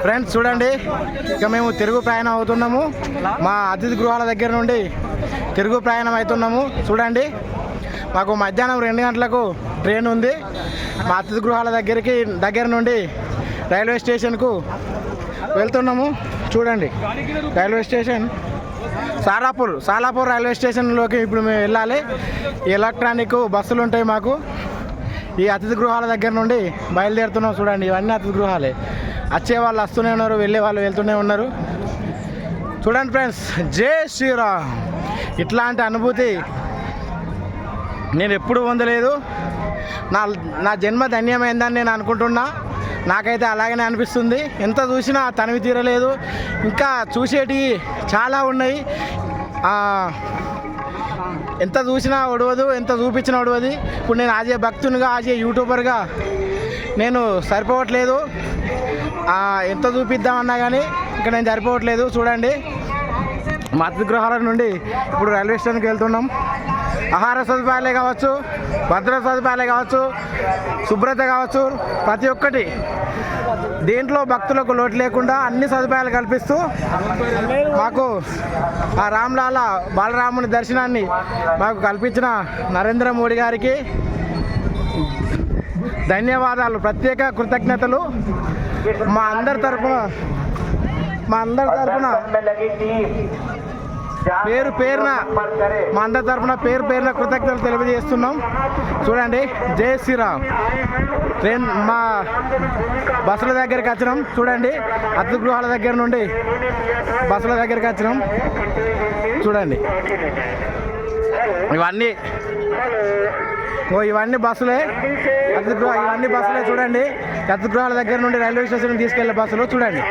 Friends చూడండి. ఇక మేము తిరుగు ప్రయాణం అవుతున్నాము. మా అతిథి గృహాల దగ్గర నుండి తిరుగు ప్రయాణం అవుతున్నాము. చూడండి. మాకు మధ్యాహ్నం రెండు గంటలకు ట్రైన్ ఉంది. మా అతిథి గృహాల దగ్గరికి దగ్గర నుండి రైల్వే స్టేషన్కు వెళ్తున్నాము. చూడండి. Railway station Salapur Salapur railway స్టేషన్లోకి ఇప్పుడు మేము వెళ్ళాలి. ఈ ఎలక్ట్రానిక్ బస్సులు ఉంటాయి మాకు. ఈ అతిథి గృహాల దగ్గర నుండి బయలుదేరుతున్నాం. చూడండి. ఇవన్నీ అతిథి గృహాలే. వచ్చే వాళ్ళు వస్తూనే ఉన్నారు వెళ్ళే వాళ్ళు వెళ్తూనే ఉన్నారు. చూడండి ఫ్రెండ్స్ జై శ్రీరామ్. ఇట్లాంటి అనుభూతి నేను ఎప్పుడు పొందలేదు. నా నా జన్మ ధన్యమైందని నేను అనుకుంటున్నా. నాకైతే అలాగనే అనిపిస్తుంది. ఎంత చూసినా తనివి తీరలేదు. ఇంకా చూసేటివి చాలా ఉన్నాయి. ఎంత చూసినా ఒడవదు ఎంత చూపించినా ఒడవది. ఇప్పుడు నేను ఆజే భక్తునిగా ఆజే యూట్యూబర్గా నేను సరిపోవట్లేదు. ఎంత చూపిద్దామన్నా కానీ ఇక్కడ నేను సరిపోవట్లేదు. చూడండి. మా నుండి ఇప్పుడు రైల్వే స్టేషన్కి వెళ్తున్నాం. ఆహార సదుపాయాలే కావచ్చు భద్రత సదుపాయాలే కావచ్చు శుభ్రత కావచ్చు ప్రతి ఒక్కటి దేంట్లో భక్తులకు లోటు లేకుండా అన్ని సదుపాయాలు కల్పిస్తూ మాకు ఆ రామ్లాల బాలరాముని దర్శనాన్ని మాకు కల్పించిన నరేంద్ర మోడీ గారికి ధన్యవాదాలు. ప్రత్యేక కృతజ్ఞతలు. మా అందరి తరపున మా అందరి తరపున పేరు పేరున మా అందరి తరపున పేరు పేరున కృతజ్ఞతలు తెలియజేస్తున్నాం. చూడండి జై శ్రీరామ్. ట్రైన్ మా బస్సుల దగ్గరికి వచ్చినాం. చూడండి అతిథి గృహాల దగ్గర నుండి బస్సుల దగ్గరికి వచ్చినాం. చూడండి. ఇవన్నీ ఓ ఇవన్నీ బస్సులే. గృహ ఇవన్నీ బస్సులే చూడండి. అతిథి గృహాల దగ్గర నుండి రైల్వే స్టేషన్ తీసుకెళ్ళే బస్సులు చూడండి.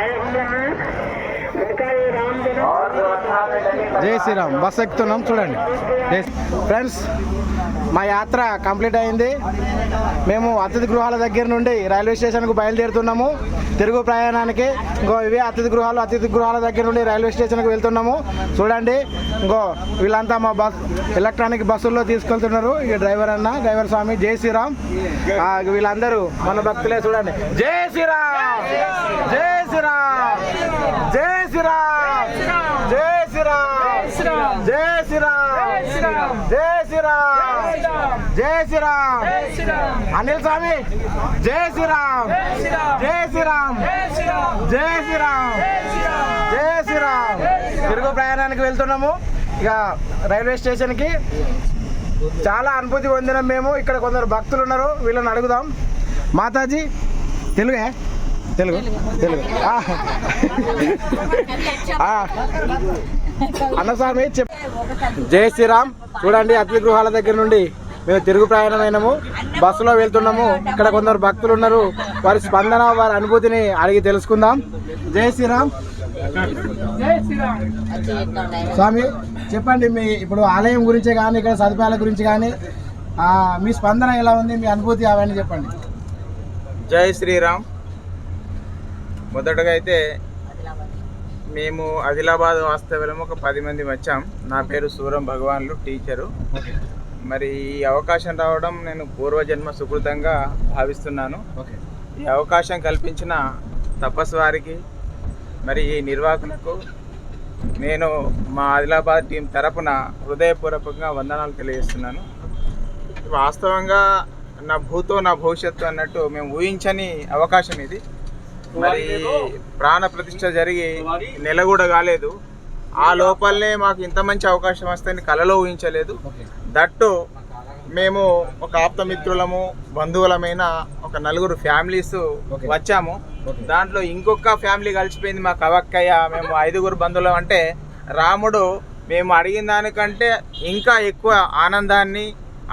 జై శ్రీరామ్. బస్ ఎక్కుతున్నాం చూడండి. ఫ్రెండ్స్ మా యాత్ర కంప్లీట్ అయింది. మేము అతిథి గృహాల దగ్గర నుండి రైల్వే స్టేషన్కు బయలుదేరుతున్నాము. తిరుగు ప్రయాణానికి ఇంకో ఇవే అతిథి గృహాలు అతిథి గృహాల దగ్గర నుండి రైల్వే స్టేషన్కి వెళ్తున్నాము. చూడండి ఇంకో వీళ్ళంతా మా బస్ ఎలక్ట్రానిక్ బస్సుల్లో తీసుకెళ్తున్నారు. ఈ డ్రైవర్ అన్న డ్రైవర్ స్వామి జై శ్రీరామ్. వీళ్ళందరూ మన భక్తులే చూడండి. జై శ్రీరామ్! జై శ్రీరామ్! జై శ్రీరామ్ జై శ్రీరామ్ జై శ్రీరామ్ జై శ్రీరామ్ జై శ్రీరామ్ అనిల్ స్వామి జై శ్రీరామ్ జై శ్రీరామ్ జై శ్రీరామ్ జై శ్రీరామ్ తిరుగు ప్రయాణానికి వెళ్తున్నాము ఇక రైల్వే స్టేషన్కి చాలా అనుభూతి పొందినాం మేము ఇక్కడ కొందరు భక్తులు ఉన్నారు వీళ్ళని అడుగుదాం మాతాజీ తెలుగే తెలుగు తెలుగు. ఆ. ఆ. అన్నస్వామి చెప్ జై శ్రీరామ్. చూడండి అతిథి గృహాల దగ్గర నుండి మేము తిరుగు ప్రయాణమైనాము. బస్సులో వెళ్తున్నాము. ఇక్కడ కొందరు భక్తులు ఉన్నారు. వారి స్పందన వారి అనుభూతిని అడిగి తెలుసుకుందాం. జై శ్రీరామ్. స్వామి చెప్పండి మీ ఇప్పుడు ఆలయం గురించి కానీ ఇక్కడ సదుపాయాల గురించి కానీ ఆ, మీ స్పందన ఎలా ఉంది? మీ అనుభూతి అవన్నీ చెప్పండి. జై శ్రీరామ్. మొదటగా అయితే మేము ఆదిలాబాద్ వాస్తవ్యం ఒక పది మంది వచ్చాం. నా పేరు సూరం భగవాన్లు టీచరు. మరి ఈ అవకాశం రావడం నేను పూర్వజన్మ సుకృతంగా భావిస్తున్నాను. ఓకే. ఈ అవకాశం కల్పించిన తపస్సు వారికి మరి ఈ నిర్వాహకులకు నేను మా ఆదిలాబాద్ టీం తరపున హృదయపూర్వకంగా వందనాలు తెలియజేస్తున్నాను. వాస్తవంగా నా భూతో నా భవిష్యత్తు అన్నట్టు మేము ఊహించని అవకాశం ఇది. మరి ప్రాణ ప్రతిష్ఠ జరిగి నెల కూడా కాలేదు. ఆ లోపలనే మాకు ఇంత మంచి అవకాశం వస్తుందని కలలో ఊహించలేదు. దట్టు మేము ఒక ఆప్తమిత్రులము బంధువులమైన ఒక నలుగురు ఫ్యామిలీస్. వచ్చాము. దాంట్లో ఇంకొక ఫ్యామిలీ కలిసిపోయింది మా కవక్కయ్య మేము ఐదుగురు బంధువులం అంటే రాముడు మేము అడిగిన దానికంటే ఇంకా ఎక్కువ ఆనందాన్ని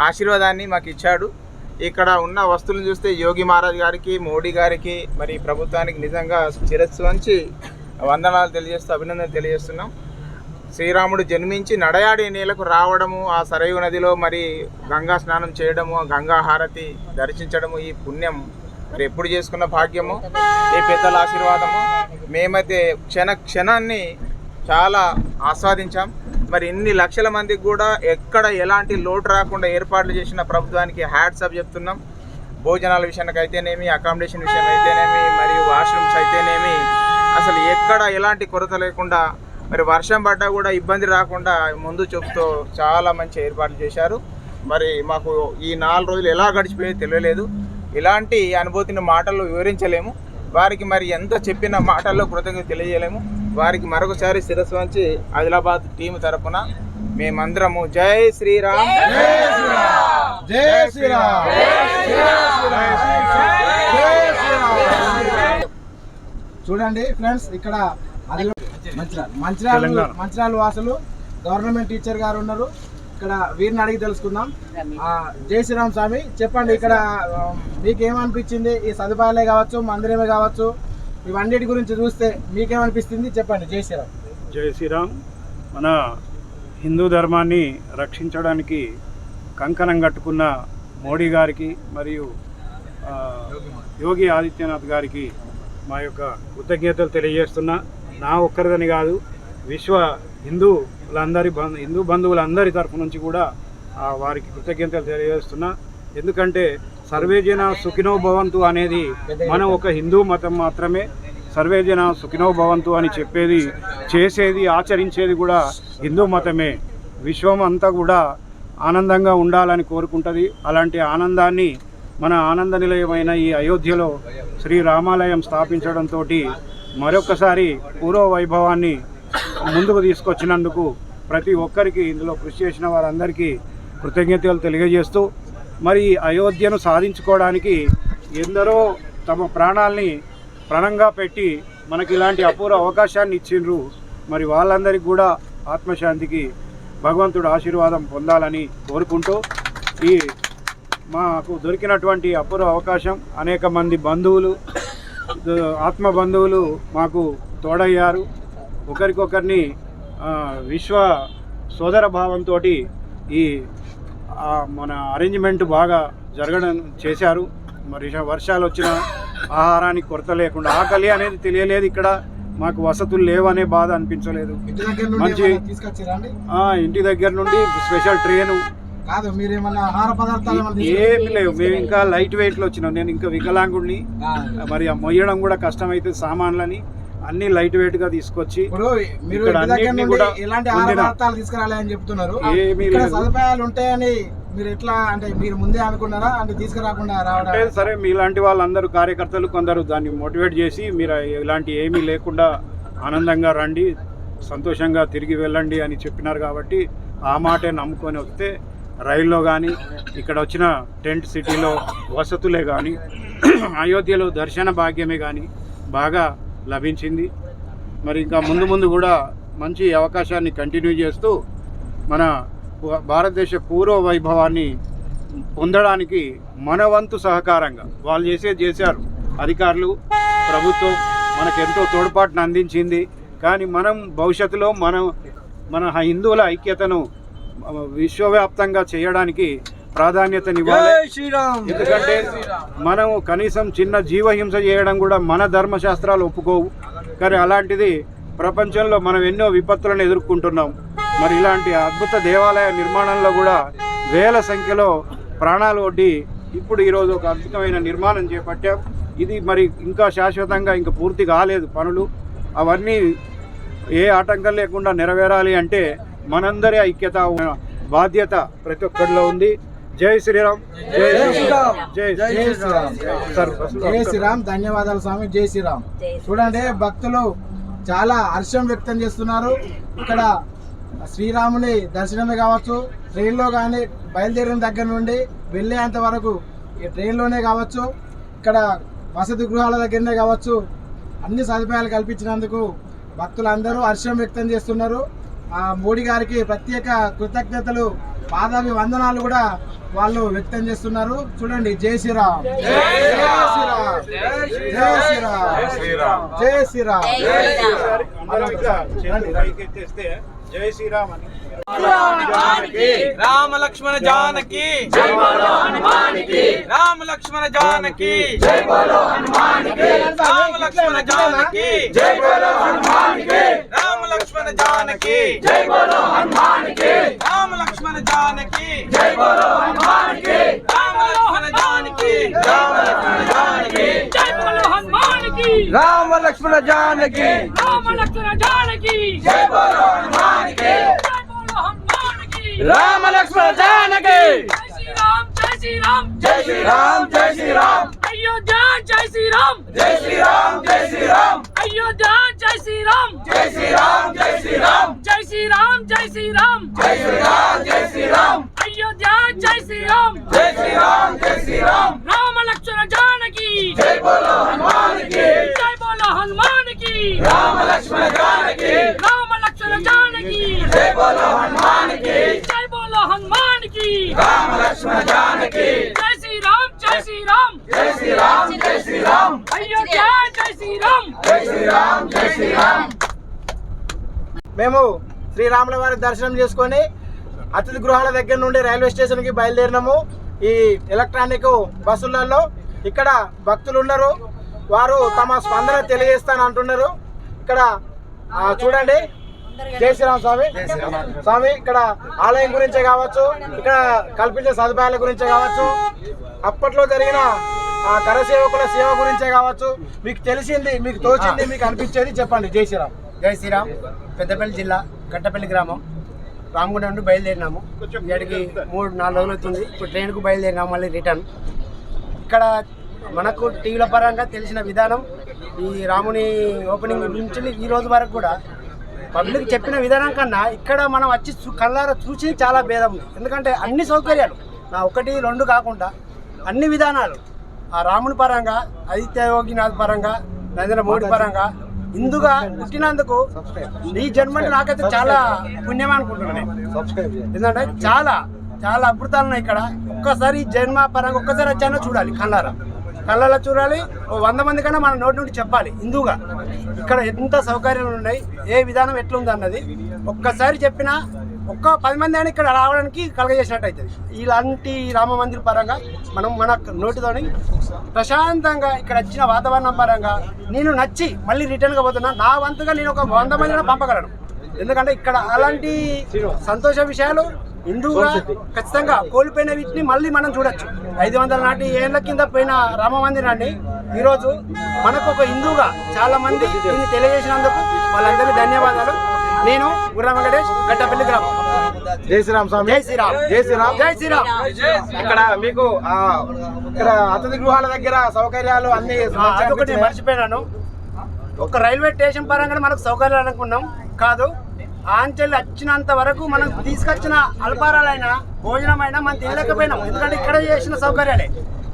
ఆశీర్వాదాన్ని మాకు ఇచ్చాడు. ఇక్కడ ఉన్న వస్తువులను చూస్తే యోగి మహారాజ్ గారికి మోడీ గారికి మరి ప్రభుత్వానికి నిజంగా శిరస్సు వంచి వందనాలు తెలియజేస్తూ అభినందనలు తెలియజేస్తున్నాం. శ్రీరాముడు జన్మించి నడయాడి నేలకు రావడము ఆ సరయు నదిలో మరి గంగా స్నానం చేయడము ఆ గంగా హారతి దర్శించడము ఈ పుణ్యం. మరి ఎప్పుడు చేసుకున్న భాగ్యము? ఈ పెద్దల ఆశీర్వాదము. మేమైతే క్షణ క్షణాన్ని చాలా ఆస్వాదించాం. మరి ఇన్ని లక్షల మందికి కూడా ఎక్కడ ఎలాంటి లోటు రాకుండా ఏర్పాట్లు చేసిన ప్రభుత్వానికి హ్యాట్సప్ చెప్తున్నాం. భోజనాల విషయానికి అయితేనేమి అకామిడేషన్ విషయం అయితేనేమి మరియు వాష్రూమ్స్ అయితేనేమి అసలు ఎక్కడ ఎలాంటి కొరత లేకుండా మరి వర్షం పడ్డా కూడా ఇబ్బంది రాకుండా ముందు చూపుతో చాలా మంచి ఏర్పాట్లు చేశారు. మరి మాకు ఈ నాలుగు రోజులు ఎలా గడిచిపోయో తెలియలేదు. ఇలాంటి అనుభూతిని మాటల్లో వివరించలేము. వారికి మరి ఎంత చెప్పిన మాటల్లో కృతజ్ఞత తెలియజేయలేము. వారికి మరొకసారి శిరస్సు వంచి ఆదిలాబాద్ టీం తరపున మేమందరము జై శ్రీరామ్. జై శ్రీరామ్. చూడండి ఫ్రెండ్స్ ఇక్కడ మంచిర్యాల మంచిర్యాల వాసులు గవర్నమెంట్ టీచర్ గారు ఉన్నారు. ఇక్కడ వీరిని అడిగి తెలుసుకుందాం. ఆ, జై శ్రీరామ్ స్వామి చెప్పండి ఇక్కడ మీకేమనిపించింది? ఈ సదుపాయాలే కావచ్చు మందిరమే కావచ్చు ఇవన్నిటి గురించి చూస్తే మీకేమనిపిస్తుంది? చెప్పండి జై శ్రీరామ్. జై శ్రీరామ్. మన హిందూ ధర్మాన్ని రక్షించడానికి కంకణం కట్టుకున్న మోడీ గారికి మరియు యోగి ఆదిత్యనాథ్ గారికి మా యొక్క కృతజ్ఞతలు తెలియజేస్తున్నా. నా ఒక్కరిదని కాదు విశ్వ హిందువులందరి బంధు హిందూ బంధువులందరి తరఫు నుంచి కూడా వారికి కృతజ్ఞతలు తెలియజేస్తున్నా. ఎందుకంటే సర్వే జన సుఖినో భవంతు అనేది మనం ఒక హిందూ మతం మాత్రమే. సర్వే జన సుఖినో భవంతు అని చెప్పేది చేసేది ఆచరించేది కూడా హిందూ మతమే. విశ్వం అంతా కూడా ఆనందంగా ఉండాలని కోరుకుంటుంది. అలాంటి ఆనందాన్ని మన ఆనంద నిలయమైన ఈ అయోధ్యలో శ్రీ రామాలయం స్థాపించడంతో మరొకసారి పూర్వ వైభవాన్ని ముందుకు తీసుకొచ్చినందుకు ప్రతి ఒక్కరికి ఇందులో కృషి చేసిన వారందరికీ కృతజ్ఞతలు తెలియజేస్తూ మరి అయోధ్యను సాధించుకోవడానికి ఎందరో తమ ప్రాణాల్ని ప్రణంగా పెట్టి మనకి ఇలాంటి అపూర్వ అవకాశాన్ని ఇచ్చిండ్రు. మరి వాళ్ళందరికీ కూడా ఆత్మశాంతికి భగవంతుడు ఆశీర్వాదం పొందాలని కోరుకుంటూ ఈ మాకు దొరికినటువంటి అపూర్వ అవకాశం అనేక మంది బంధువులు ఆత్మ బంధువులు మాకు తోడయ్యారు. ఒకరికొకరిని విశ్వ సోదర భావంతో ఈ మన అరేంజ్మెంట్ బాగా జరగడం చేశారు. మరి వర్షాలు వచ్చిన ఆహారానికి కొరత లేకుండా ఆకలి అనేది తెలియలేదు ఇక్కడ. మాకు వసతులు లేవనే బాధ అనిపించలేదు. మంచి- ఇంటి దగ్గర నుండి స్పెషల్ ట్రైను కాదు ఆహార పదార్థాలు ఏమి లేవు. మేము ఇంకా లైట్ వెయిట్లో వచ్చినాం. నేను ఇంకా వికలాంగుడిని. మరి మొయ్యడం కూడా కష్టమైతే సామాన్లని. అన్ని లైట్ వెయిట్గా తీసుకొచ్చి మీరు ఆహార పదార్థాలు చెప్తున్నారు. ఏమీ ఇక్కడ లేదు. సదుపాయాలు ఉంటాయని మీరు ఎట్లా అంటే మీరు ముందే అనుకున్నారా? అంటే తీసుకురాకుండా రావడం? అంటే సరే మీలాంటి వాళ్ళందరూ కార్యకర్తలు కొందరు దాన్ని మోటివేట్ చేసి మీరు ఇలాంటి ఏమీ లేకుండా ఆనందంగా రండి సంతోషంగా తిరిగి వెళ్ళండి అని చెప్పినారు కాబట్టి ఆ మాటే నమ్ముకొని వస్తే రైల్లో కానీ ఇక్కడ వచ్చిన టెంట్ సిటీలో వసతులే కానీ అయోధ్యలో దర్శన భాగ్యమే కానీ బాగా లభించింది. మరి ఇంకా ముందు ముందు కూడా మంచి అవకాశాన్ని కంటిన్యూ చేస్తూ మన భారతదేశ పూర్వ వైభవాన్ని పొందడానికి మన వంతు సహకారంగా వాళ్ళు చేసే చేశారు. అధికారులు ప్రభుత్వం మనకు ఎంతో తోడ్పాటును అందించింది. కానీ మనం భవిష్యత్తులో మనం మన హిందువుల ఐక్యతను విశ్వవ్యాప్తంగా చేయడానికి ప్రాధాన్యతనివ్వాలి ఎందుకంటే మనం కనీసం చిన్న జీవహింస చేయడం కూడా మన ధర్మశాస్త్రాలు ఒప్పుకోవు. కానీ అలాంటిది ప్రపంచంలో మనం ఎన్నో విపత్తులను ఎదుర్కొంటున్నాం. మరి ఇలాంటి అద్భుత దేవాలయ నిర్మాణంలో కూడా వేల సంఖ్యలో ప్రాణాలు ఒడ్డి ఇప్పుడు ఈరోజు ఒక అద్భుతమైన నిర్మాణం చేపట్టాం. ఇది మరి ఇంకా శాశ్వతంగా ఇంకా పూర్తి కాలేదు పనులు. అవన్నీ ఏ ఆటంకం లేకుండా నెరవేరాలి అంటే మనందరి ఐక్యత బాధ్యత ప్రతి ఒక్కరిలో ఉంది. జై శ్రీరామ్. జై శ్రీరామ్. జై జై శ్రీరామ్. సార్ జై శ్రీరామ్. ధన్యవాదాలు స్వామి. జై శ్రీరామ్. చూడండి భక్తులు చాలా హర్షం వ్యక్తం చేస్తున్నారు. ఇక్కడ శ్రీరాముని దర్శనమే కావచ్చు ట్రైన్లో కానీ బయలుదేరిన దగ్గర నుండి వెళ్ళేంత వరకు ఈ ట్రైన్లోనే కావచ్చు ఇక్కడ వసతి గృహాల దగ్గరనే కావచ్చు అన్ని సదుపాయాలు కల్పించినందుకు భక్తులందరూ హర్షం వ్యక్తం చేస్తున్నారు. మోడీ గారికి ప్రత్యేక కృతజ్ఞతలు పాదాభి వందనాలు కూడా వాళ్ళు వ్యక్తం చేస్తున్నారు. చూడండి జై శ్రీరామ్. జై శ్రీరామ్. జై శ్రీరామ్. రామ లక్ష్మణ జానకి జై బోలో హనుమానికి రామ లక్ష్మణ జానకి జై బోలో హనుమానికి రామ లక్ష్మణ జానకి లక్ష్మణ జానకి. జై బోలో హనుమానికి. రామ లక్ష్మణ జానకి. జై బోలో హనుమానికి. రామ లక్ష్మణ జానకి. రామ లక్ష్మణ జానకి. జై బోలో హనుమానికి. రామ లక్ష్మణ జానకి. రామ లక్ష్మణ జానకి. జై బోలో హనుమానికి. రామ లక్ష్మణ జానకి. జై శ్రీరామ్. జై శ్రీరామ్ జై శ్రీరామ్. అయోధ్య జై శ్రీరామ్. జై శ్రీరామ్ జై శ్రీరామ్. అయోధ్య జై శ్రీరామ్. జై శ్రీరామ్ జై శ్రీరామ్. జై శ్రీరామ్ జై శ్రీరామ్. జై శ్రీరామ్ జై శ్రీరామ్. అయోధ్య జై శ్రీరామ్. జై శ్రీరామ్ జై శ్రీరామ్. రామ లక్ష్మణ జానకి. జై బోలో హనుమానికి. జై బోలో హనుమానికి. రామ లక్ష్మణ జానకి. రామ లక్ష్మణ జానకి. జై బోలో హనుమానికి. జై బోలో హనుమానికి. రామ లక్ష్మణ జానకి. జై శ్రీరామ్. జై శ్రీరామ్. జై శ్రీరామ్ జై శ్రీరామ్. అయోధ్య జై శ్రీరామ్. జై శ్రీరామ్ జై శ్రీరామ్. మేము శ్రీరాముల వారి దర్శనం చేసుకొని అతిథి గృహాల దగ్గర నుండి రైల్వే స్టేషన్కి బయలుదేరినాము. ఈ ఎలక్ట్రానిక్ బస్సులలో ఇక్కడ భక్తులు ఉన్నారు. వారు తమ స్పందన తెలియజేస్తాను అంటున్నారు ఇక్కడ ఆ, చూడండి. జై శ్రీరామ్ స్వామి. స్వామి ఇక్కడ ఆలయం గురించే కావచ్చు ఇక్కడ కల్పించే సదుపాయాల గురించే కావచ్చు అప్పట్లో జరిగిన ఆ కరసేవకుల సేవ గురించే కావచ్చు మీకు తెలిసింది మీకు తోచింది మీకు అనిపించేది చెప్పండి. జై శ్రీరామ్. జై శ్రీరామ్. పెద్దపల్లి జిల్లా గట్టపల్లి గ్రామం. రామగుండ నుండి బయలుదేరినాము. ఇక్కడికి మూడు నాలుగు రోజులు అవుతుంది. ఇప్పుడు ట్రైన్కు బయలుదేరినాము మళ్ళీ రిటర్న్. ఇక్కడ మనకు టీవీల పరంగా తెలిసిన విధానం ఈ రాముని ఓపెనింగ్ నుంచి ఈ రోజు వరకు కూడా పబ్లిక్ చెప్పిన విధానం కన్నా ఇక్కడ మనం వచ్చి కళ్ళారా చూసి చాలా భేదం ఉంది. ఎందుకంటే అన్ని సౌకర్యాలు. నా ఒకటి రెండు కాకుండా అన్ని విధానాలు. ఆ రాముని పరంగా ఆదిత్య యోగినాథ్ పరంగా నరేంద్ర మోడీ పరంగా ఇందుగా పుట్టినందుకు ఈ జన్మ నాకైతే చాలా పుణ్యం అనుకుంటున్నాను నేను. ఎందుకంటే చాలా చాలా అద్భుతాలు ఉన్నాయి ఇక్కడ. ఒక్కసారి జన్మ పరంగా ఒక్కసారి వచ్చానో చూడాలి కళ్ళారా. కళ్ళలో చూడాలి. ఓ వంద మంది కన్నా మన నోటి నుండి చెప్పాలి. హిందువుగా. ఇక్కడ ఎంత సౌకర్యాలు ఉన్నాయి ఏ విధానం ఎట్లుంది అన్నది ఒక్కసారి చెప్పినా ఒక్క పది మంది అయినా ఇక్కడ రావడానికి కలగజేసినట్టు అవుతుంది ఇలాంటి రామ మందిర్ పరంగా మనం మన నోటితోని ప్రశాంతంగా ఇక్కడ వచ్చిన వాతావరణం పరంగా నేను నచ్చి మళ్ళీ రిటర్న్గా పోతున్నా. నా వంతుగా నేను ఒక వంద మందిని పంపగలను. ఎందుకంటే ఇక్కడ అలాంటి సంతోష విషయాలు హిందువుగా ఖచ్చితంగా కోల్పోయిన వీటిని మళ్ళీ మనం చూడొచ్చు. ఐదు వందల నాటి ఏళ్ళ కింద పోయిన రామ మందిరాన్ని ఈరోజు మనకు ఒక హిందువుగా చాలా మంది దీన్ని తెలియజేసినందుకు వాళ్ళందరికీ ధన్యవాదాలు. నేను గుర్రం వెంకటేష్ గట్టపల్లి గ్రామం. జై శ్రీరామ్ స్వామి. జై శ్రీరామ్. జై శ్రీరామ్. జై శ్రీరామ్. ఇక్కడ మీకు ఇక్కడ అతిథి గృహాల దగ్గర సౌకర్యాలు అన్ని మర్చిపోయినాను ఒక రైల్వే స్టేషన్ పరంగా మనకు సౌకర్యాలు అనుకున్నాం. కాదు ఆంచెల్లి వచ్చినంత వరకు మనం తీసుకొచ్చిన అల్పారాలైనా భోజనమైనా మనం తినలేకపోయినాం. ఎందుకంటే ఇక్కడ చేసిన సౌకర్యాలే.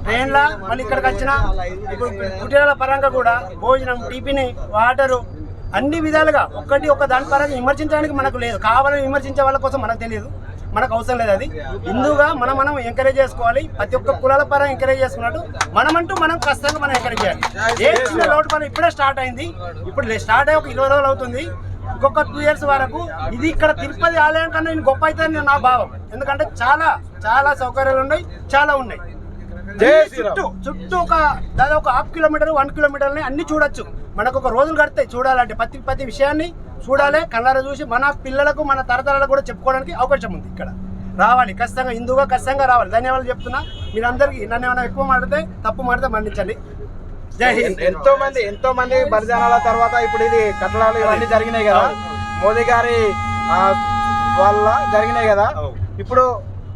ట్రైన్లో మళ్ళీ ఇక్కడికి వచ్చిన ఇప్పుడు కుటీరాల పరంగా కూడా భోజనం టిఫిన్ వాటరు అన్ని విధాలుగా ఒక్కటి ఒక దాని పరంగా విమర్శించడానికి మనకు లేదు. కావాలని విమర్శించే వాళ్ళ కోసం మనకు తెలియదు. మనకు అవసరం లేదు అది. హిందూగా మనం మనం ఎంకరేజ్ చేసుకోవాలి. ప్రతి ఒక్క కులాల పరంగా ఎంకరేజ్ చేసుకున్నట్టు మనమంటూ మనం ఖచ్చితంగా మనం ఎంకరేజ్ చేయాలి. ఏ చిన్న లోటు పని ఇప్పుడే స్టార్ట్ అయింది. ఇప్పుడు స్టార్ట్ అయ్యి ఒక ఇరవై రోజులు అవుతుంది. ఇంకొక టూ ఇయర్స్ వరకు ఇది ఇక్కడ తిరుపతి ఆలయం కన్నా నేను గొప్ప అయితే నా భావం. ఎందుకంటే చాలా చాలా సౌకర్యాలు ఉన్నాయి చాలా ఉన్నాయి. చుట్టూ చుట్టూ ఒక దాదాపు ఒక హాఫ్ కిలోమీటర్ వన్ కిలోమీటర్ని అన్ని చూడొచ్చు. మనకు ఒక రోజులు గడితాయి చూడాలంటే ప్రతి ప్రతి విషయాన్ని చూడాలి కళ్ళారా చూసి మన పిల్లలకు మన తరతరాలకు కూడా చెప్పుకోవడానికి అవకాశం ఉంది ఇక్కడ. రావాలి ఖచ్చితంగా హిందువుగా ఖచ్చితంగా రావాలి. ధన్యవాదాలు చెప్తున్నా. మీరందరికీ నన్ను ఏమైనా ఎక్కువ మాడితే తప్పు మాడితే మన్నించండి. ఎంతో మంది ఎంతో మంది బలిదానాల తర్వాత ఇప్పుడు ఇది కట్టడాలు ఇవన్నీ జరిగినాయి కదా. మోదీ గారి వల్ల జరిగినాయి కదా. ఇప్పుడు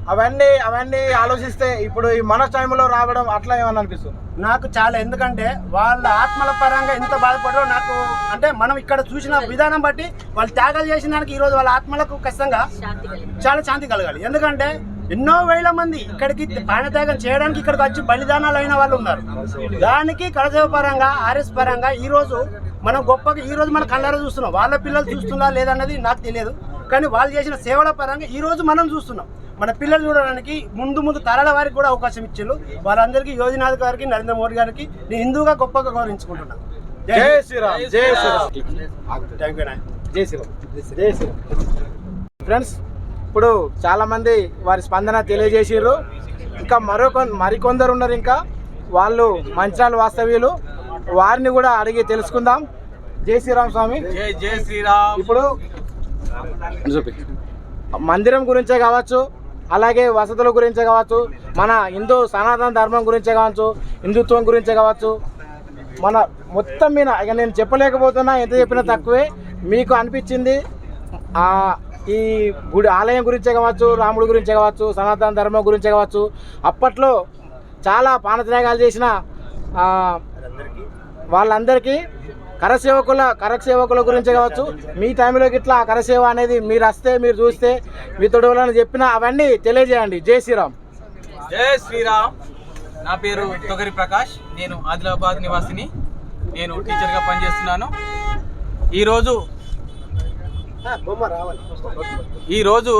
అవన్నీ అవన్నీ ఆలోచిస్తే ఇప్పుడు ఈ మన టైంలో రావడం అట్లా ఏమన్నా అనిపిస్తుంది? నాకు చాలా ఎందుకంటే వాళ్ళ ఆత్మల పరంగా ఎంత బాధపడరో నాకు అంటే మనం ఇక్కడ చూసిన విధానం బట్టి వాళ్ళు త్యాగాలు చేసిన దానికి ఈరోజు వాళ్ళ ఆత్మలకు ఖచ్చితంగా చాలా శాంతి కలగాలి. ఎందుకంటే ఎన్నో వేల మంది ఇక్కడికి ప్రాణత్యాగం చేయడానికి ఇక్కడికి వచ్చి బలిదానాలు అయిన వాళ్ళు ఉన్నారు. దానికి కళసేవ పరంగా ఆర్ఎస్ పరంగా ఈ రోజు మనం గొప్పగా ఈ రోజు మన కళ్ళారా చూస్తున్నాం. వాళ్ళ పిల్లలు చూస్తున్నా లేదన్నది నాకు తెలియదు. కానీ వాళ్ళు చేసిన సేవల పరంగా ఈ రోజు మనం చూస్తున్నాం. మన పిల్లలు చూడడానికి ముందు ముందు తరాల వారికి కూడా అవకాశం ఇచ్చారు వాళ్ళందరికీ యోగినాథ్ గారికి నరేంద్ర మోడీ గారికి నేను హిందూగా గొప్పగా గౌరవించుకుంటున్నాను జై శ్రీరామ్. జై శ్రీరామ్. థ్యాంక్ యూ జై శ్రీరామ్. జై శ్రీరామ్. ఫ్రెండ్స్ ఇప్పుడు చాలా మంది వారి స్పందన తెలియజేసిర్రు. ఇంకా మరో మరికొందరు ఉన్నారు ఇంకా. వాళ్ళు మంచాల వాస్తవ్యులు. వారిని కూడా అడిగి తెలుసుకుందాం. జై శ్రీరామ్ స్వామి. జై జై శ్రీరామ్. ఇప్పుడు మందిరం గురించే కావచ్చు అలాగే వసతుల గురించే కావచ్చు మన హిందూ సనాతన ధర్మం గురించే కావచ్చు హిందుత్వం గురించే కావచ్చు. మన మొత్తం మీద ఇక నేను చెప్పలేకపోతున్నా ఎంత చెప్పినా తక్కువే. మీకు అనిపించింది? ఈ గుడి ఆలయం గురించే కావచ్చు రాముడి గురించే కావచ్చు సనాతన ధర్మం గురించే కావచ్చు అప్పట్లో చాలా పానత్యాగాలు చేసిన వాళ్ళందరికీ కరసేవకుల కరసేవకుల గురించి కావచ్చు మీ టైంలో ఇట్లా కరసేవ అనేది మీరు వస్తే మీరు చూస్తే మీ తొడవలని చెప్పిన అవన్నీ తెలియజేయండి. జై శ్రీరామ్. జై శ్రీరామ్. నా పేరు తొగరి ప్రకాష్. నేను ఆదిలాబాద్ నివాసిని. నేను టీచర్గా పనిచేస్తున్నాను. ఈరోజు ఈరోజు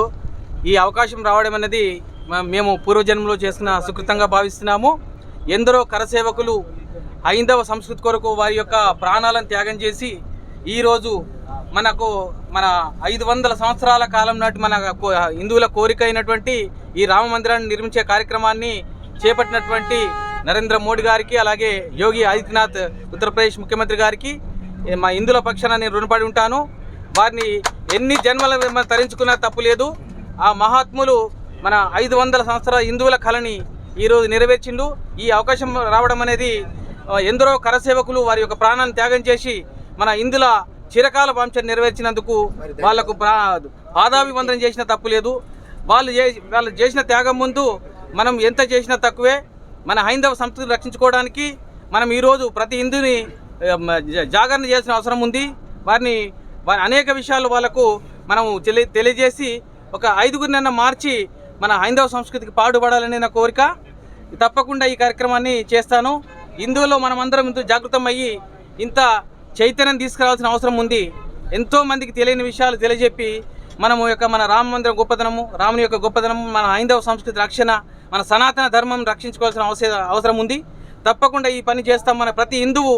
ఈ అవకాశం రావడం అనేది మేము పూర్వజన్మలో చేసిన సుకృతంగా భావిస్తున్నాము. ఎందరో కరసేవకులు హైందవ సంస్కృతి కొరకు వారి యొక్క ప్రాణాలను త్యాగం చేసి ఈరోజు మనకు మన ఐదు వందల సంవత్సరాల కాలం నాటి మన కో- హిందువుల కోరిక అయినటువంటి ఈ రామ మందిరాన్ని నిర్మించే కార్యక్రమాన్ని చేపట్టినటువంటి నరేంద్ర మోడీ గారికి అలాగే యోగి ఆదిత్యనాథ్ ఉత్తరప్రదేశ్ ముఖ్యమంత్రి గారికి మా హిందువుల పక్షాన నేను రుణపడి ఉంటాను. వారిని ఎన్ని జన్మల మనం తరించుకున్నా తప్పు లేదు. ఆ మహాత్ములు మన ఐదు వందల సంవత్సరాల హిందువుల కళని ఈరోజు నెరవేర్చిండు. ఈ అవకాశం రావడం అనేది ఎందరో కరసేవకులు వారి యొక్క ప్రాణాన్ని త్యాగం చేసి మన హిందుల చిరకాల వంశం నెరవేర్చినందుకు వాళ్ళకు ప్రా పాదాభివందనం చేసిన తప్పు లేదు. వాళ్ళు చే వాళ్ళు చేసిన త్యాగం ముందు మనం ఎంత చేసినా తక్కువే. మన హైందవ సంస్కృతిని రక్షించుకోవడానికి మనం ఈరోజు ప్రతి హిందుని జాగరణ చేయాల్సిన అవసరం ఉంది. వారిని వారి అనేక విషయాలు వాళ్ళకు మనము తెలి తెలియజేసి ఒక ఐదుగురినన్న మార్చి మన హైందవ సంస్కృతికి పాడుపడాలని నా కోరిక. తప్పకుండా ఈ కార్యక్రమాన్ని చేస్తాను. హిందువులో మనమందరం ఇంత జాగృతం అయ్యి ఇంత చైతన్యం తీసుకురావాల్సిన అవసరం ఉంది. ఎంతో మందికి తెలియని విషయాలు తెలియజెప్పి మనము యొక్క మన రామ మందిరం గొప్పతనము రాముని యొక్క గొప్పతనము మన హైందవ సంస్కృతి రక్షణ మన సనాతన ధర్మం రక్షించుకోవాల్సిన అవసరం అవసరం ఉంది. తప్పకుండా ఈ పని చేస్తాం మన ప్రతి హిందువు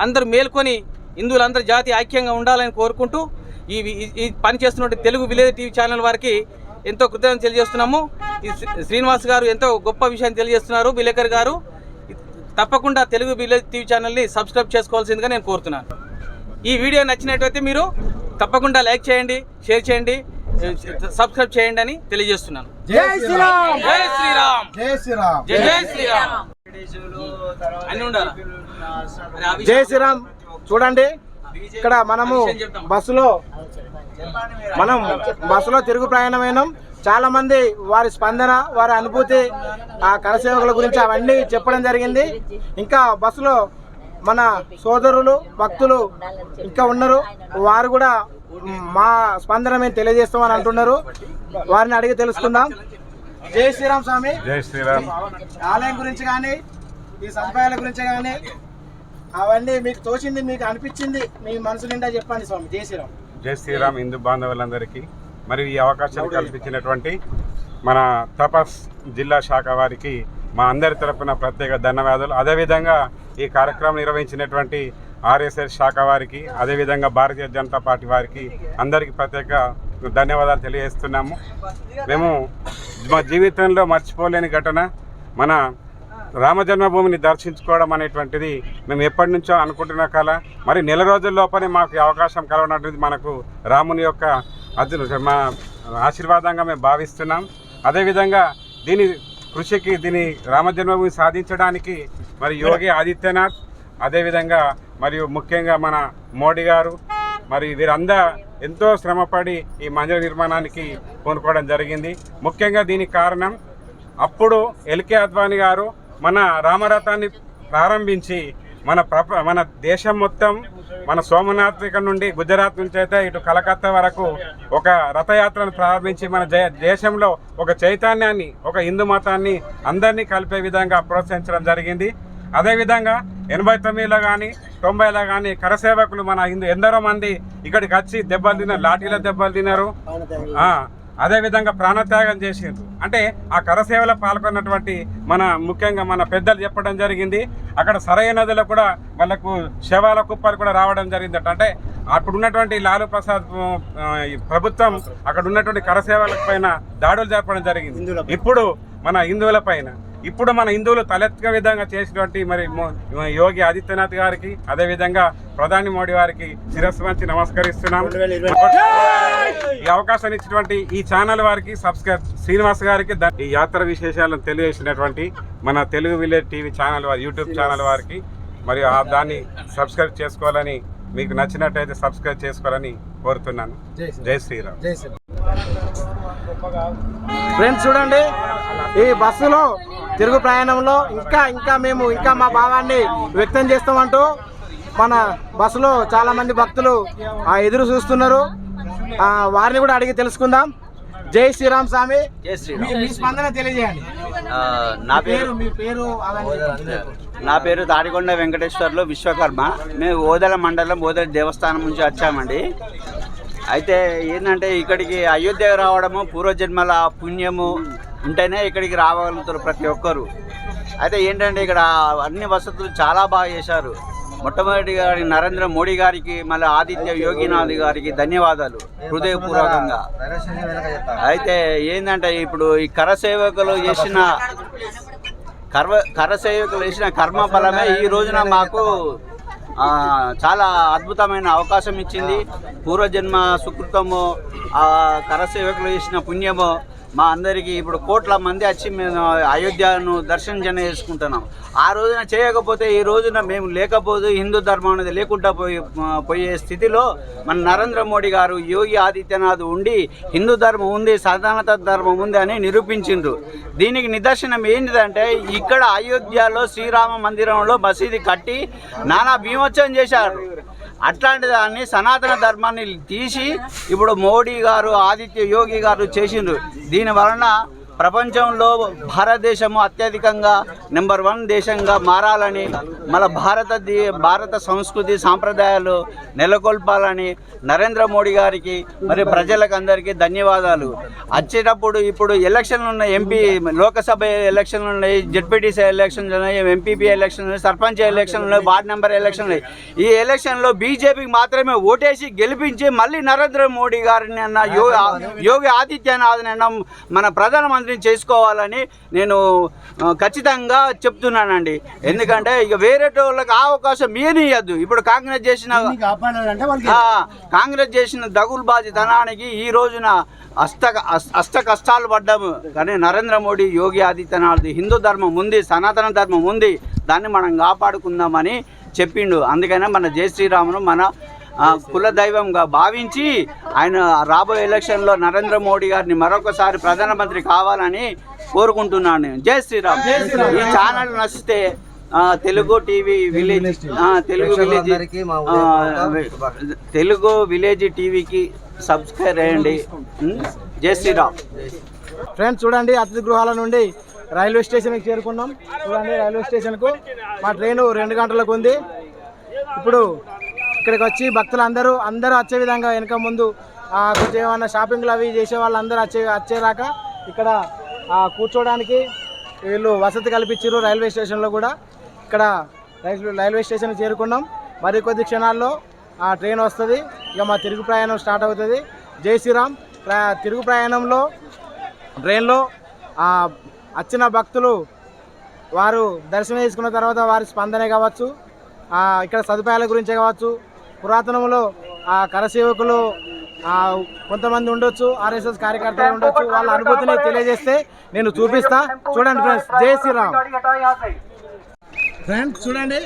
అందరూ మేల్కొని హిందువులందరూ జాతి ఐక్యంగా ఉండాలని కోరుకుంటూ ఈ ఈ- ఈ పని చేస్తున్న తెలుగు విలేజ్ టీవీ ఛానల్ వారికి ఎంతో కృతజ్ఞత తెలియజేస్తున్నాము. ఈ శ్రీ- శ్రీనివాస్ గారు ఎంతో గొప్ప విషయాన్ని తెలియజేస్తున్నారు. విలేకర్ గారు తప్పకుండా తెలుగు విలేజ్ టీవీ ఛానల్ని సబ్స్క్రైబ్ చేసుకోవాల్సిందిగా నేను కోరుతున్నాను. ఈ వీడియో నచ్చినట్లయితే మీరు తప్పకుండా లైక్ చేయండి షేర్ చేయండి సబ్స్క్రైబ్ చేయండి అని తెలియజేస్తున్నాను. జై శ్రీరామ్! జై శ్రీరామ్! జై శ్రీరామ్! జై జై శ్రీరామ్ అన్ని ఉండాలా? జై శ్రీరామ్! చూడండి. ఇక్కడ మనము బస్సులో మనం బస్సులో తిరుగు ప్రయాణమైనాం. చాలా మంది వారి స్పందన వారి అనుభూతి ఆ కరసేవకుల గురించి అవన్నీ చెప్పడం జరిగింది. ఇంకా బస్సులో మన సోదరులు భక్తులు ఇంకా ఉన్నారు. వారు కూడా మా స్పందన మేము తెలియజేస్తామని అంటున్నారు. వారిని అడిగి తెలుసుకుందాం. జై శ్రీరామ్ స్వామి. జై శ్రీరామ్. ఆలయం గురించి కానీ ఈ సదుపాయాల గురించి కానీ అవన్నీ మీకు తోచింది మీకు అనిపించింది మీ మనసు నిండా చెప్పండి స్వామి. జై శ్రీరామ్. జై శ్రీరామ్ హిందూ బాంధవులందరికీ. మరియు ఈ అవకాశాన్ని కల్పించినటువంటి మన తపస్ జిల్లా శాఖ వారికి మా అందరి తరపున ప్రత్యేక ధన్యవాదాలు. అదేవిధంగా ఈ కార్యక్రమం నిర్వహించినటువంటి ఆర్ఎస్ఎస్ శాఖ వారికి అదేవిధంగా భారతీయ జనతా పార్టీ వారికి అందరికీ ప్రత్యేక ధన్యవాదాలు తెలియజేస్తున్నాము. మేము మా జీవితంలో మర్చిపోలేని ఘటన మన రామ జన్మభూమిని దర్శించుకోవడం అనేటువంటిది మేము ఎప్పటి నుంచో అనుకుంటున్న కళ. మరి నెల రోజుల లోపలే మాకు అవకాశం కలవనటువంటిది మనకు రాముని యొక్క అదృ మా ఆశీర్వాదంగా మేము భావిస్తున్నాం. అదేవిధంగా దీని కృషికి దీని రామజన్మభూమి సాధించడానికి మరి యోగి ఆదిత్యనాథ్ అదేవిధంగా మరియు ముఖ్యంగా మన మోడీ గారు మరి వీరందరూ ఎంతో శ్రమపడి ఈ మందిర నిర్మాణానికి కొనుక్కోవడం జరిగింది. ముఖ్యంగా దీనికి కారణం అప్పుడు ఎల్కే అద్వానీ గారు మన రామరథాన్ని ప్రారంభించి మన ప్రప మన దేశం మొత్తం మన సోమనాథ్ ఇక్కడ నుండి గుజరాత్ నుంచి అయితే ఇటు కలకత్తా వరకు ఒక రథయాత్రను ప్రారంభించి మన దేశంలో ఒక చైతన్యాన్ని ఒక హిందూ మతాన్ని అందరినీ కలిపే విధంగా ప్రోత్సహించడం జరిగింది. అదేవిధంగా ఎనభై తొమ్మిదిలో కానీ తొంభైలో కానీ కరసేవకులు మన హిందూ ఎందరో మంది ఇక్కడికి వచ్చి దెబ్బలు తిన్నారు లాఠీల దెబ్బలు తిన్నారు. అదేవిధంగా ప్రాణత్యాగం చేసిండ్రు. అంటే ఆ కరసేవలో పాల్గొన్నటువంటి మన ముఖ్యంగా మన పెద్దలు చెప్పడం జరిగింది. అక్కడ సరైన నదిలో కూడా వాళ్ళకు శవాల కుప్పలు కూడా రావడం జరిగిందట. అంటే అప్పుడు ఉన్నటువంటి లాలు ప్రసాద్ ప్రభుత్వం అక్కడ ఉన్నటువంటి కరసేవల పైన దాడులు జరపడం జరిగింది. ఇప్పుడు మన హిందువుల పైన. ఇప్పుడు మన హిందువులు తలెత్తుక విధంగా చేసినటువంటి మరి యోగి ఆదిత్యనాథ్ గారికి అదేవిధంగా ప్రధాని మోడీ వారికి శిరస్సు మంచి నమస్కరిస్తున్నాం. ఈ అవకాశాన్ని ఇచ్చినటువంటి ఈ ఛానల్ వారికి సబ్స్క్రైబ్ శ్రీనివాస్ గారికి ఈ యాత్ర విశేషాలను తెలియజేసినటువంటి మన తెలుగు విలేజ్ టీవీ ఛానల్ వారి యూట్యూబ్ ఛానల్ వారికి మరియు ఆ దాన్ని సబ్స్క్రైబ్ చేసుకోవాలని మీకు నచ్చినట్టయితే సబ్స్క్రైబ్ చేసుకోవాలని కోరుతున్నాను. జై శ్రీరామ్. జై ఫ్రెండ్స్ చూడండి ఈ బస్సులో తిరుగు ప్రయాణంలో ఇంకా ఇంకా మేము ఇంకా మా భావాన్ని వ్యక్తం చేస్తామంటూ మన బస్సులో చాలా మంది భక్తులు ఆ, ఎదురు చూస్తున్నారు. వారిని కూడా అడిగి తెలుసుకుందాం. జై శ్రీరామ్ స్వామి. జై శ్రీరామ్. మీ- స్పందన తెలియజేయండి. నా పేరు మీ పేరు నా పేరు తాడికొండ వెంకటేశ్వర్లు విశ్వకర్మ. మేము ఓదల మండలం ఓదల దేవస్థానం నుంచి వచ్చామండి. అయితే ఏంటంటే ఇక్కడికి అయోధ్య రావడము పూర్వజన్మల పుణ్యము ఉంటేనే ఇక్కడికి రాగలుగుతారు ప్రతి ఒక్కరు. అయితే ఏంటంటే ఇక్కడ అన్ని వసతులు చాలా బాగా చేశారు. మొట్టమొదటి గారి నరేంద్ర మోడీ గారికి మళ్ళీ ఆదిత్య యోగినాథ్ గారికి ధన్యవాదాలు హృదయపూర్వకంగా. అయితే ఏంటంటే ఇప్పుడు ఈ కర సేవకులు చేసిన కర్మ కర సేవకులు చేసిన కర్మ ఫలమే ఈ రోజున మాకు చాలా అద్భుతమైన అవకాశం ఇచ్చింది. పూర్వజన్మ సుకృతము ఆ కర సేవకులు చేసిన పుణ్యము మా అందరికీ ఇప్పుడు కోట్ల మంది వచ్చి మేము అయోధ్యను దర్శనం చేసుకుంటున్నాం. ఆ రోజున చేయకపోతే ఈ రోజున మేము లేకపోతే హిందూ ధర్మం అనేది లేకుండా పోయి పోయే స్థితిలో మన నరేంద్ర మోడీ గారు యోగి ఆదిత్యనాథ్ ఉండి హిందూ ధర్మం ఉంది సనాతన ధర్మం ఉంది అని నిరూపించిండ్రు. దీనికి నిదర్శనం ఏంటిదంటే ఇక్కడ అయోధ్యలో శ్రీరామ మందిరంలో మసీదు కట్టి నానా భీమోత్సవం చేశారు. అట్లాంటి దాన్ని సనాతన ధర్మాన్ని తీసి ఇప్పుడు మోడీ గారు ఆదిత్య యోగి గారు చేసిండ్రు. దీని వలన ప్రపంచంలో భారతదేశము అత్యధికంగా నెంబర్ వన్ దేశంగా మారాలని మన భారత భారత సంస్కృతి సాంప్రదాయాలు నెలకొల్పాలని నరేంద్ర మోడీ గారికి మరి ప్రజలకు అందరికీ ధన్యవాదాలు. వచ్చేటప్పుడు ఇప్పుడు ఎలక్షన్లు ఉన్నాయి ఎంపీ లోకసభ ఎలక్షన్లు ఉన్నాయి జడ్పీటీసీ ఎలక్షన్లు ఉన్నాయి ఎంపీపీ ఎలక్షన్లు ఉన్నాయి సర్పంచ్ ఎలక్షన్లు ఉన్నాయి వార్డు నెంబర్ ఎలక్షన్లు ఉన్నాయి. ఈ ఎలక్షన్లో బీజేపీకి మాత్రమే ఓటేసి గెలిపించి మళ్ళీ నరేంద్ర మోడీ గారిని అన్న యోగి యోగి ఆదిత్యనాథ్ అన్న మన ప్రధానమంత్రిని చేసుకోవాలని నేను ఖచ్చితంగా చెప్తున్నానండి. ఎందుకంటే ఇక వేరే వాళ్ళకి ఆ అవకాశం ఇవ్వనియద్దు ఇప్పుడు కాంగ్రెస్ చేసిన కాంగ్రెస్ చేసిన దగులుబాజితనానికి ఈ రోజున అష్ట అష్ట కష్టాలు పడ్డాము. కానీ నరేంద్ర మోడీ యోగి ఆదిత్యనాథ్ హిందూ ధర్మం ఉంది సనాతన ధర్మం ఉంది. దాన్ని మనం కాపాడుకుందామని చెప్పిండు. అందుకనే మన జై శ్రీరామును మన కుల దైవంగా భావించి ఆయన రాబోయే ఎలక్షన్లో నరేంద్ర మోడీ గారిని మరొకసారి ప్రధానమంత్రి కావాలని కోరుకుంటున్నాను. జై శ్రీరామ్. ఈ ఛానల్ నచ్చితే Telugu TV village Telugu village Telugu village టీవీకి సబ్స్క్రైబ్ చేయండి? జై శ్రీరామ్. ఫ్రెండ్స్ చూడండి అతిథి గృహాల నుండి రైల్వే స్టేషన్కి చేరుకున్నాం. చూడండి రైల్వే స్టేషన్కు మా ట్రైను రెండు గంటలకు ఉంది. ఇప్పుడు ఇక్కడికి వచ్చి భక్తులు అందరూ అందరూ వచ్చే విధంగా వెనక ముందు కొంచెం ఏమైనా షాపింగ్లు అవి చేసే వాళ్ళందరూ వచ్చే వచ్చేలాక ఇక్కడ కూర్చోడానికి వీళ్ళు వసతి కల్పించారు రైల్వే స్టేషన్లో కూడా. ఇక్కడ రైల్వే రైల్వే చేరుకున్నాం. మరి కొద్ది క్షణాల్లో ఆ ట్రైన్ వస్తుంది. ఇక మా తిరుగు ప్రయాణం స్టార్ట్ అవుతుంది. జై శ్రీరామ్. ప్ర తిరుగు ప్రయాణంలో ట్రైన్లో వచ్చిన భక్తులు వారు దర్శనం చేసుకున్న తర్వాత వారి స్పందనే కావచ్చు. ఇక్కడ సదుపాయాల గురించే కావచ్చు. పురాతనంలో ఆ కరసేవకులు కొంతమంది ఉండొచ్చు ఆర్ఎస్ఎస్ కార్యకర్తలు ఉండొచ్చు వాళ్ళ అనుభూతిని తెలియజేస్తే నేను చూపిస్తా. చూడండి ఫ్రెండ్స్ జై శ్రీరామ్. ఫ్రెండ్స్ చూడండి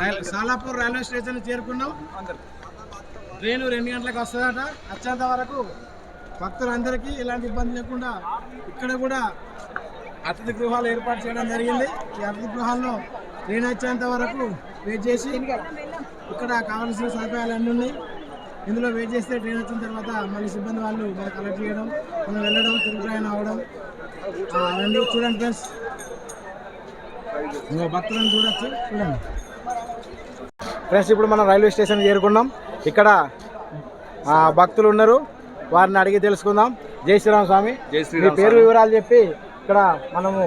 రైల్ సాలాపూర్ రైల్వే స్టేషన్ చేరుకున్నాం. ట్రైన్ రెండు గంటలకు వస్తుందట. వచ్చేంత వరకు భక్తులందరికీ ఎలాంటి ఇబ్బంది లేకుండా ఇక్కడ కూడా అతిథి గృహాలు ఏర్పాటు చేయడం జరిగింది. ఈ అతిథి గృహాల్లో ట్రైన్ వచ్చేంత వరకు వెయిట్ చేసి ఇక్కడ కావాల్సిన సదుపాయాలు అన్నీ ఉన్నాయి. ఇందులో వెయిట్ చేస్తే ట్రైన్ వచ్చిన తర్వాత మళ్ళీ సిబ్బంది వాళ్ళు మనం కలెక్ట్ చేయడం మనం వెళ్ళడం తిరుగు ప్రయాణం అవ్వడం ఆ, అవన్నీ చూడండి ఫ్రెండ్స్ ఇంకో భక్తులను చూడొచ్చు చూడండి. ఫ్రెండ్స్ ఇప్పుడు మనం రైల్వే స్టేషన్ చేరుకున్నాం. ఇక్కడ ఆ, భక్తులు ఉన్నారు. వారిని అడిగి తెలుసుకుందాం. జై శ్రీరామ్ స్వామి. మీ పేరు వివరాలు చెప్పి ఇక్కడ మనము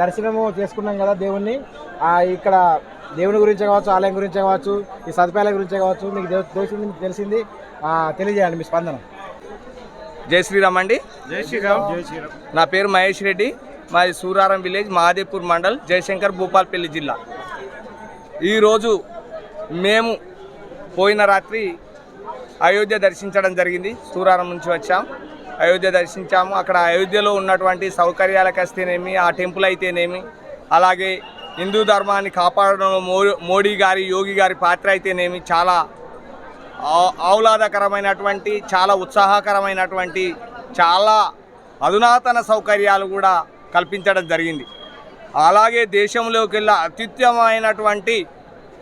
దర్శనము చేసుకున్నాం కదా దేవుణ్ణి. ఆ, ఇక్కడ దేవుని గురించి కావచ్చు ఆలయం గురించి కావచ్చు ఈ సదుపాయాల గురించి కావచ్చు మీకు తెలిసింది మీకు తెలిసింది ఆ, తెలియజేయండి మీ స్పందన. జై శ్రీరామ్ అండి. జై శ్రీరామ్. జై శ్రీరామ్. నా పేరు మహేష్ రెడ్డి మాది సూరారం విలేజ్ మహాదేవ్పూర్ మండల్ జయశంకర్ భూపాల్పల్లి జిల్లా. ఈరోజు మేము పోయిన రాత్రి అయోధ్య దర్శించడం జరిగింది. సూరారం నుంచి వచ్చాం. అయోధ్య దర్శించాము. అక్కడ అయోధ్యలో ఉన్నటువంటి సౌకర్యాలకు వస్తేనేమి ఆ టెంపుల్ అయితేనేమి అలాగే హిందూ ధర్మాన్ని కాపాడడంలో మో- మోడీ గారి యోగి గారి పాత్ర అయితేనేమి చాలా ఆహ్లాదకరమైనటువంటి చాలా ఉత్సాహకరమైనటువంటి చాలా అధునాతన సౌకర్యాలు కూడా కల్పించడం జరిగింది. అలాగే దేశంలోకెల్లా అత్యుత్తమైనటువంటి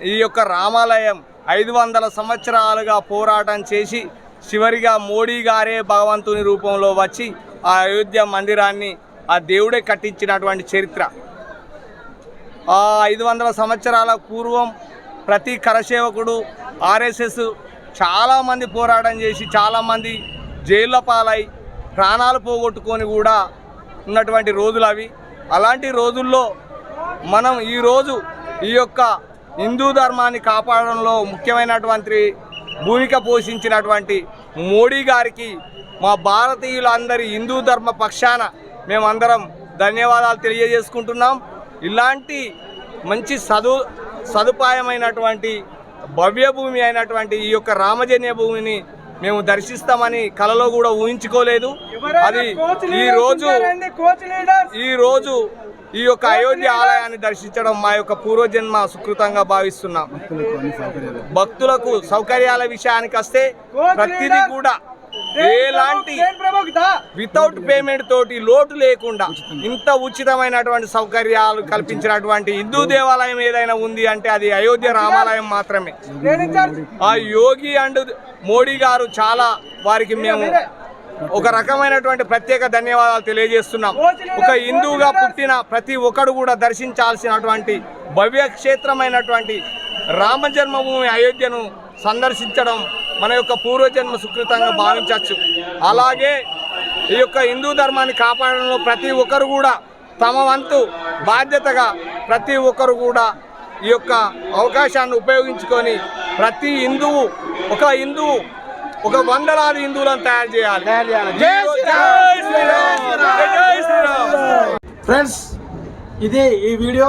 ఈ యొక్క రామాలయం ఐదు వందల సంవత్సరాలుగా పోరాటం చేసి చివరిగా మోడీ గారే భగవంతుని రూపంలో వచ్చి ఆ అయోధ్య మందిరాన్ని ఆ దేవుడే కట్టించినటువంటి చరిత్ర. ఐదు వందల సంవత్సరాల పూర్వం ప్రతి కరసేవకుడు ఆర్ఎస్ఎస్ చాలామంది పోరాటం చేసి చాలామంది జైళ్ళ పాలై ప్రాణాలు పోగొట్టుకొని కూడా ఉన్నటువంటి రోజులు అవి. అలాంటి రోజుల్లో మనం ఈరోజు ఈ యొక్క హిందూ ధర్మాన్ని కాపాడడంలో ముఖ్యమైనటువంటి భూమిక పోషించినటువంటి మోడీ గారికి మా భారతీయులందరి హిందూ ధర్మ పక్షాన మేమందరం ధన్యవాదాలు తెలియజేసుకుంటున్నాం. ఇలాంటి మంచి సదు సదుపాయమైనటువంటి భవ్య భూమి అయినటువంటి ఈ యొక్క రామజన్య భూమిని మేము దర్శిస్తామని కలలో కూడా ఊహించుకోలేదు. అది ఈ రోజు ఈ రోజు ఈ యొక్క అయోధ్య ఆలయాన్ని దర్శించడం మా యొక్క పూర్వజన్మ సుకృతంగా భావిస్తున్నాం. భక్తులకు సౌకర్యాల. విషయానికి వస్తే ప్రతిదీ కూడా ఎలాంటి వితౌట్ పేమెంట్ తోటి లోటు లేకుండా ఇంత ఉచితమైనటువంటి సౌకర్యాలు కల్పించినటువంటి హిందూ దేవాలయం ఏదైనా ఉంది అంటే అది అయోధ్య రామాలయం మాత్రమే. ఆ యోగి అండ్ మోడీ గారు చాలా వారికి మేము ఒక రకమైనటువంటి ప్రత్యేక ధన్యవాదాలు తెలియజేస్తున్నాం. ఒక హిందువుగా పుట్టిన ప్రతి ఒక్కడు కూడా దర్శించాల్సినటువంటి భవ్య క్షేత్రమైనటువంటి రామ జన్మభూమి అయోధ్యను సందర్శించడం మన యొక్క పూర్వజన్మ సుకృతంగా భావించవచ్చు. అలాగే ఈ యొక్క హిందూ ధర్మాన్ని కాపాడడంలో ప్రతి ఒక్కరు కూడా తమ వంతు బాధ్యతగా ప్రతి ఒక్కరు కూడా ఈ యొక్క అవకాశాన్ని ఉపయోగించుకొని ప్రతి హిందువు ఒక హిందువు ఒక వందలాది హిందువులను తయారు చేయాలి! ఫ్రెండ్స్ ఇది ఈ వీడియో.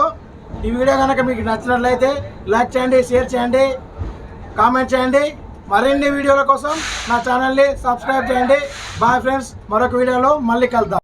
ఈ వీడియో కనుక మీకు నచ్చినట్లయితే లైక్ చేయండి షేర్ చేయండి కామెంట్ చేయండి. మరిన్ని వీడియోల కోసం నా ఛానల్ని సబ్స్క్రైబ్ చేయండి. బాయ్ ఫ్రెండ్స్ మరొక వీడియోలో మళ్ళీ కలుద్దాం.